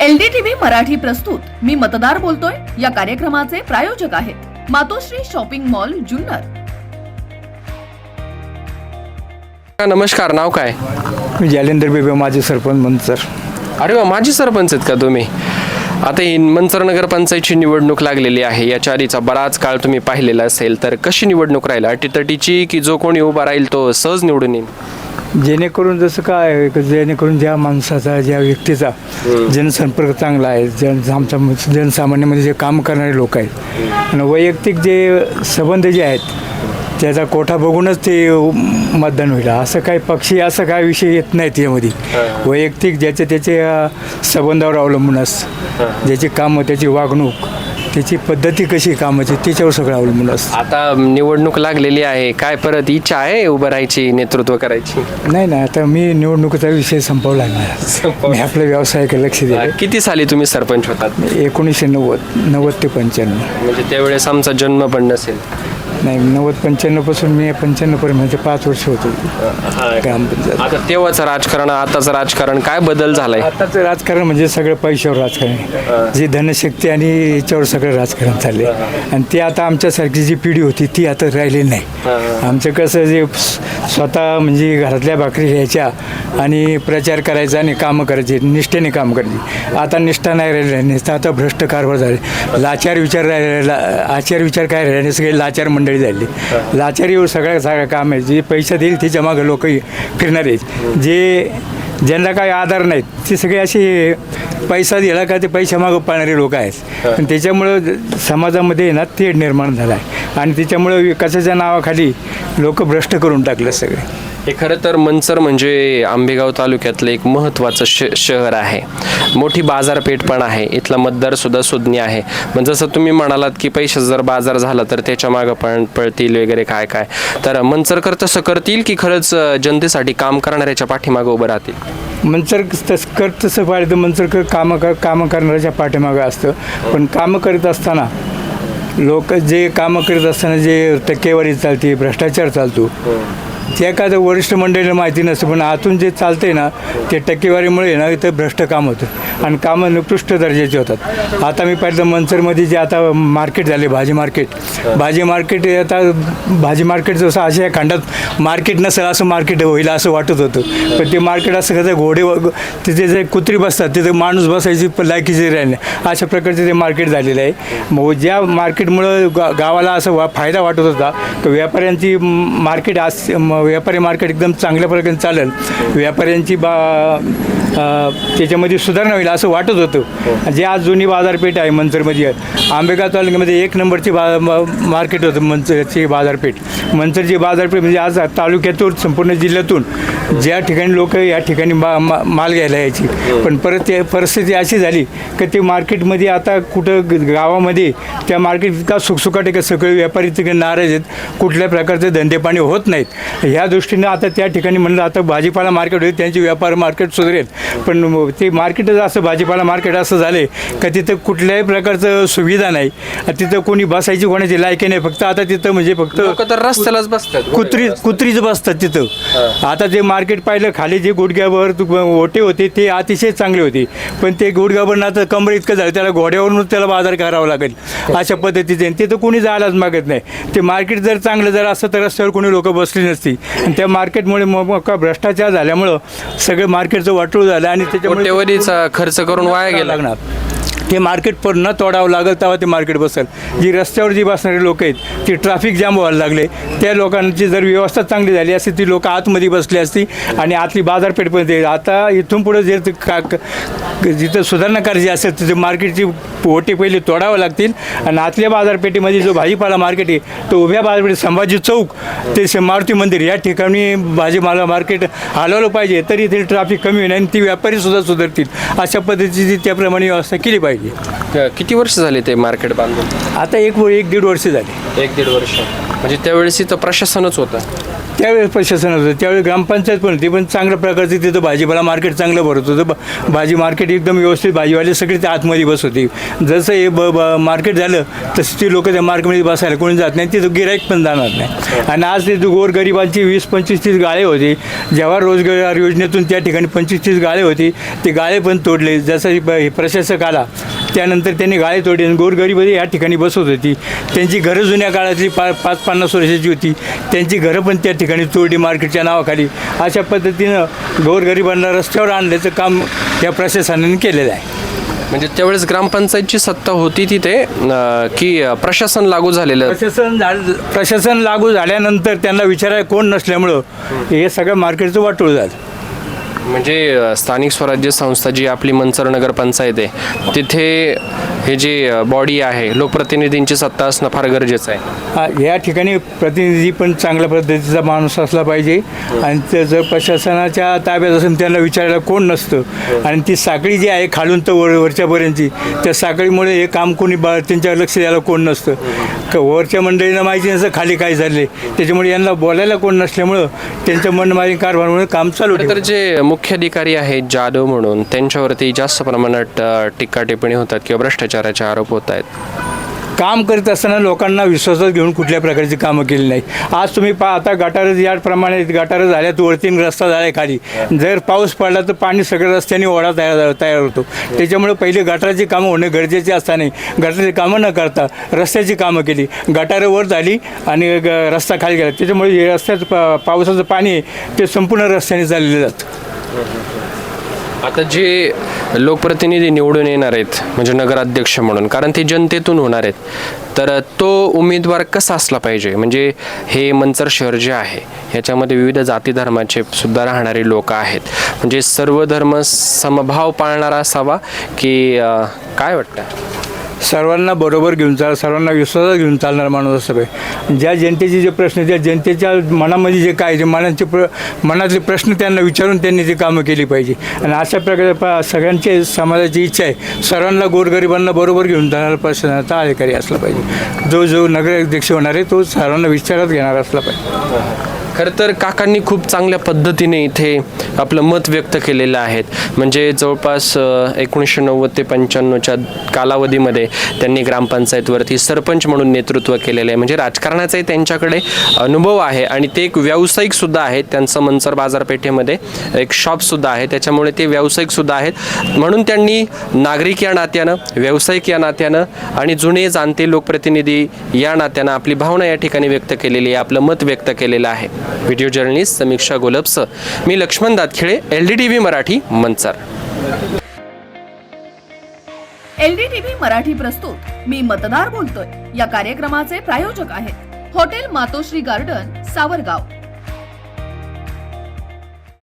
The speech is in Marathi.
एलडीटीव्ही मराठी प्रस्तुत. मी मतदार बोलतोय. या कार्यक्रमाचे प्रायोजक आहेत मातोश्री शॉपिंग मॉल जुन्नर. नमस्कार नाव काय? मी जालेंदर बेबे माझे सरपंच मंचर. अरे वा माजी सरपंच आहेत का तुम्ही? आता ही मंचर नगरपंचायतची निवडणूक लागलेली आहे. याच्या आधीचा बराच काळ तुम्ही पाहिलेला असेल तर कशी निवडणूक राहील? अटीतटीची की जो कोणी उभा राहील तो सहज निवडून येईल? जेणेकरून जसं काय जेणेकरून ज्या माणसाचा ज्या व्यक्तीचा जनसंपर्क चांगला आहे जन आमच्या जनसामान्यामध्ये जे काम करणारे लोक आहेत आणि वैयक्तिक जे संबंध जे आहेत त्याचा कोठा बघूनच ते मतदान होईल. असं काही पक्षी असं काय विषय येत नाही त्यामध्ये वैयक्तिक ज्याचे त्याचे अ, संबंधावर अवलंबून असतं ज्याची कामं त्याची वागणूक त्याची पद्धती कशी कामाची त्याच्यावर सगळं अवलंबून असतं. आता निवडणूक लागलेली आहे काय परत इच्छा आहे उभं राहायची नेतृत्व करायची? नाही नाही आता मी निवडणुकीचा विषय संपवला आहे माझा. मी आपल्या व्यवसायाकडे लक्ष दिले किती साली तुम्ही सरपंच होतात? एकोणीसशे नव्वद नव्वद ते पंच्याण्णव. म्हणजे त्यावेळेस आमचा जन्म पण नसेल. नाही नव्वद पंच्याण्णवपासून मी पंच्याण्णवपर्यंत म्हणजे पाच वर्ष होतो. ग्रामपंचायत आता तेव्हाचं राजकारण आताचं राजकारण काय बदल झालाय? आताचं राजकारण म्हणजे सगळं पैशावर राजकारण आहे. जी धनशक्ती आणि याच्यावर सगळं राजकारण चालले आणि ते आता आमच्यासारखी जी पिढी होती ती आता राहिलेली नाही. आमचं कसं जे स- स्वतः म्हणजे घरातल्या भाकरी घ्यायच्या आणि प्रचार करायचा आणि कामं करायची निष्ठेने काम करायची आता निष्ठा नाही राहिली नुसतं आता भ्रष्ट कारभार झाले. लाचार विचार राहिले ला- आचार विचार काय राहिले सगळे लाचार मंडळी. झाली. लाचारीवर सगळं सगळं काम आहे जे पैसा देईल त्याच्या मागं लोक फिरणार आहेत. जे ज्यांना काही आधार नाहीत ते सगळे असे पैसा दिला का ते पैशामागं पाळणारे लोक आहेत. पण त्याच्यामुळं समाजामध्ये ना तेढ निर्माण झाला आहे आणि त्याच्यामुळं विकासाच्या नावाखाली लोक भ्रष्ट करून टाकले सगळे. हे खरं तर मंचर म्हणजे आंबेगाव तालुक्यातलं एक महत्त्वाचं श शहर आहे. मोठी बाजारपेठ पण आहे. इथला मतदारसुद्धा सुज्ञ आहे. पण जसं तुम्ही म्हणालात की पैसे जर बाजार झाला तर त्याच्या मागं पण पळतील वगैरे काय काय. तर मंचरकर तसं करतील की खरंच जनतेसाठी काम करणाऱ्याच्या पाठीमागं उभं राहतील? मंचर तसकर तसं पाहिलं तर मंचर कामं कर कामं करणाऱ्याच्या पाठीमागं असतं. पण कामं करीत असताना लोक जे कामं करत असताना जे टक्केवारी चालते भ्रष्टाचार चालतो ते एखादं वरिष्ठ मंडळीला माहिती नसतं पण आतून जे चालतंय ना ते टक्केवारीमुळे ना इथं भ्रष्ट काम होतं. आणि कामं निकृष्ट दर्जाचे होतात. आता मी पाहिलं मंचरमध्ये जे आता मार्केट झाले भाजी मार्केट. भाजी मार्केट आता भाजी मार्केट जसं अशा या खंडात मार्केट नसेल असं मार्केट होईल असं वाटत होतं. पण ते मार्केट असं कसं घोडे तिथे जे कुत्री बसतात तिथे माणूस बसायची लायकीची लायकीचे राहिले अशा प्रकारचे ते मार्केट झालेलं आहे. मग ज्या मार्केटमुळं गा गावाला असं वा फायदा वाटत होता तर व्यापाऱ्यांची मार्केट आज व्यापारी मार्केट एकदम चांगल्या प्रकारे चालेल. व्यापाऱ्यांची बा त्याच्यामध्ये सुधारणा होईल. असं वाटत होतं. जे आज जुनी बाजारपेठ आहे मंचरमध्ये. आंबेगाव तालुक्यामध्ये एक नंबरची बा मार्केट होतं मंचरची बाजारपेठ. मंचरची बाजारपेठ म्हणजे आज तालुक्यातून संपूर्ण जिल्ह्यातून ज्या ठिकाणी लोक या ठिकाणी मा माल घ्यायला यायची. पण परत ते परिस्थिती अशी झाली की ते मार्केटमध्ये आता कुठं गावामध्ये त्या मार्केट इतका सुखसुखाट आहे का सगळे व्यापारी तिकडे नाराज आहेत. कुठल्या प्रकारचे धंदेपाणी होत नाहीत. ह्या दृष्टीने आता त्या ठिकाणी म्हणलं आता भाजीपाला मार्केट होईल त्यांची व्यापार मार्केट सुधारेल. पण ते मार्केटच असं भाजीपाला मार्केट असं झाले का तिथं कुठल्याही प्रकारचं सुविधा नाही. तिथं कोणी बसायची कोणाची लायकी नाही. फक्त आता तिथं म्हणजे फक्त तर रस्त्यालाच बसतात. कुत्री कुत्रीच बसतात तिथं. आता जे मार्केट पाहिलं खाली जे गुडघ्यावर तु- ओटे होते ते अतिशय चांगले होते. पण ते गुडघ्यावर आता कमर इतकं झालं त्याला घोड्यावरूनच त्याला बाजार करावा लागेल. अशा पद्धतीचे. तिथं कोणी जायलाच मागत नाही. ते मार्केट जर चांगलं जर असतं तर रस्त्यावर कोणी लोक बसली नसती. आणि त्या मार्केटमुळे मग भ्रष्टाचार झाल्यामुळं सगळं मार्केटचं वाटूळ झालं आणि त्याच्यामुळे कोट्यवधीचा खर्च करून वाया गेला. लागणार. ते मार्केट पण न तोडावं लागेल तेव्हा ते मार्केट बसेल. जी रस्त्यावर जी बसणारी लोक आहेत ती ट्रॅफिक जाम व्हायला लागले. त्या लोकांची जर व्यवस्था चांगली झाली असती ती लोक आतमध्ये बसली असती आणि आतली बाजारपेठमध्ये आता इथून पुढे जे का क- जिथं सुधारणा करायची असेल तिथे मार्केटची ओटी पहिले तोडावं लागतील. आणि आतल्या बाजारपेठेमध्ये जो भाजीपाला मार्केट आहे तो उभ्या बाजारपेठेत संभाजी चौक ते श- मारुती मंदिर या ठिकाणी भाजीपाला मार्केट हलवलं पाहिजे. तरी इथे ट्रॅफिक कमी होईल आणि ती व्यापारीसुद्धा सुधारतील. अशा पद्धतीची त्याप्रमाणे व्यवस्था केली पाहिजे. क- किती वर्ष झाले ते मार्केट बांधून? आता एक एक दीड वर्ष झाली. एक दीड वर्ष. म्हणजे त्यावेळेस इथं प्रशासनच होतं. त्यावेळेस प्रशासन होतं. त्यावेळी ग्रामपंचायत पण होती पण चांगल्या प्रकारचं तिथं भाजीपाला मार्केट चांगलं भरत होतं. ब- भाजी मार्केट एकदम व्यवस्थित भाजीवाले सगळे त्या आतमध्ये बस होती. जसं हे ब ब मार्केट झालं तसं ती लोकं त्या मार्केटमध्ये बसायला कोणी जात नाही तिथं गिराईक पण जाणार नाही. आणि आज ते गोरगरिबांची वीस पंचवीस तीस गाळे होते. जेव्हा रोजगार योजनेतून त्या ठिकाणी पंचवीस तीस गाळे होती ते गाळे पण तोडले. जसं हे हे प्रशासक आला त्यानंतर त्यांनी गाळे तोडली आणि गोरगरीब या ठिकाणी बसत होती. त्यांची घरं जुन्या काळातली पा पाच पन्नास वर्षाची होती. त्यांची घरं पण त्या ठिकाणी तोडली मार्केटच्या नावाखाली अशा पद्धतीनं गोरगरिबांना रस्त्यावर आणण्याचं काम या प्रशासनाने केलेलं आहे. म्हणजे त्यावेळेस ग्रामपंचायतची सत्ता होती तिथे की प्रशासन लागू झालेलं? प्रशासन प्रशासन लागू झाल्यानंतर त्यांना विचारायला कोण नसल्यामुळं हे सगळं मार्केटचं वाटोळ झालं. म्हणजे स्थानिक स्वराज्य संस्था जी आपली मंचर नगर पंचायत आहे तिथे हे जे बॉडी आहे लोकप्रतिनिधींची सत्ता असणं फार गरजेचं आहे. हा, या ठिकाणी प्रतिनिधी पण चांगल्या पद्धतीचा माणूस असला पाहिजे. आणि ते जर प्रशासनाच्या ताब्यात असेल त्यांना विचारायला कोण नसतं. आणि ती साखळी जी आहे खालून तर वर वरच्यापर्यंतची त्या साखळीमुळे हे काम कोणी बा त्यांच्यावर लक्ष द्यायला कोण नसतं. क- वरच्या मंडळींना माहिती नसतं खाली काय झाले त्याच्यामुळे यांना बोलायला कोण नसल्यामुळं त्यांच्या मनमारी कारभारामुळे काम चालू तर जे मुख्य अधिकारी आहेत जाधव म्हणून त्यांच्यावरती जास्त प्रमाणात अ, टीका टिप्पणी होतात किंवा भ्रष्टाचाराचे आरोप होत आहेत. काम करत असताना लोकांना विश्वासात घेऊन कुठल्या प्रकारची कामं केली नाही. आज तुम्ही पहा आता गटार याप्रमाणे गटार झाल्यात वरतीन रस्ता झाला खाली. जर पाऊस पडला तर पाणी सगळं रस्त्याने ओढा तयार तयार होतो. त्याच्यामुळे पहिले गटाराची कामं होणे गरजेचे असताना गटाराची कामं न करता रस्त्याची कामं केली. गटारं वर झाली आणि रस्ता खाली गेला. त्याच्यामुळे हे रस्त्याचं पा पावसाचं पाणी आहे ते संपूर्ण रस्त्याने चाललेलं जातं. आता जे लोकप्रतिनिधी निवडून येणार आहेत म्हणजे नगराध्यक्ष म्हणून कारण ते जनतेतून होणार आहेत. तर तो उमेदवार कसा असला पाहिजे? म्हणजे हे मंचर शहर जे आहे ह्याच्यामध्ये विविध जाती धर्माचे सुद्धा राहणारे लोक आहेत. म्हणजे सर्व धर्म समभाव पाळणारा असावा की काय वाटतं? सर्वांना बरोबर घेऊन चाल सर्वांना विश्वासात घेऊन चालणार माणूस असं पाहिजे ज्या जनतेचे जे प्रश्न त्या जनतेच्या मनामध्ये जे काय जे मनाचे प्र मनातले प्रश्न त्यांना विचारून त्यांनी ते कामं केली पाहिजे. आणि अशा प्रकारे पा सगळ्यांचे समाजाची इच्छा आहे सर्वांना गोरगरिबांना बरोबर घेऊन जाणारा प्रशासनाचा अधिकारी असला पाहिजे. जो जो नगराध्यक्ष होणार आहे तो सर्वांना विचारात घेणारा असला पाहिजे. खरं तर काकांनी खूप चांगल्या पद्धतीने इथे आपलं मत व्यक्त केलेलं आहे म्हणजे जवळपास एकोणीसशे नव्वद ते पंच्याण्णवच्या कालावधीमध्ये त्यांनी ग्रामपंचायतवरती सरपंच म्हणून नेतृत्व केलेलं आहे. म्हणजे राजकारणाचाही त्यांच्याकडे अनुभव आहे आणि ते एक व्यावसायिकसुद्धा आहेत. त्यांचं मनसर बाजारपेठेमध्ये एक शॉपसुद्धा आहे. त्याच्यामुळे ते व्यावसायिकसुद्धा आहेत. म्हणून त्यांनी नागरिक या नात्यानं व्यावसायिक या नात्यानं आणि जुने जाणते लोकप्रतिनिधी या नात्यानं आपली भावना या ठिकाणी व्यक्त केलेली आहे. आपलं मत व्यक्त केलेलं आहे. व्हिडिओ जर्नलिस्ट समीक्षा गोलपसं मी Laxman Datkhile L D T V Marathi Manchar. LDTV Marathi प्रस्तुत. मी मतदार बोलतोय. या कार्यक्रमाचे प्रायोजक आहेत. Hotel Matoshree garden Savargaon.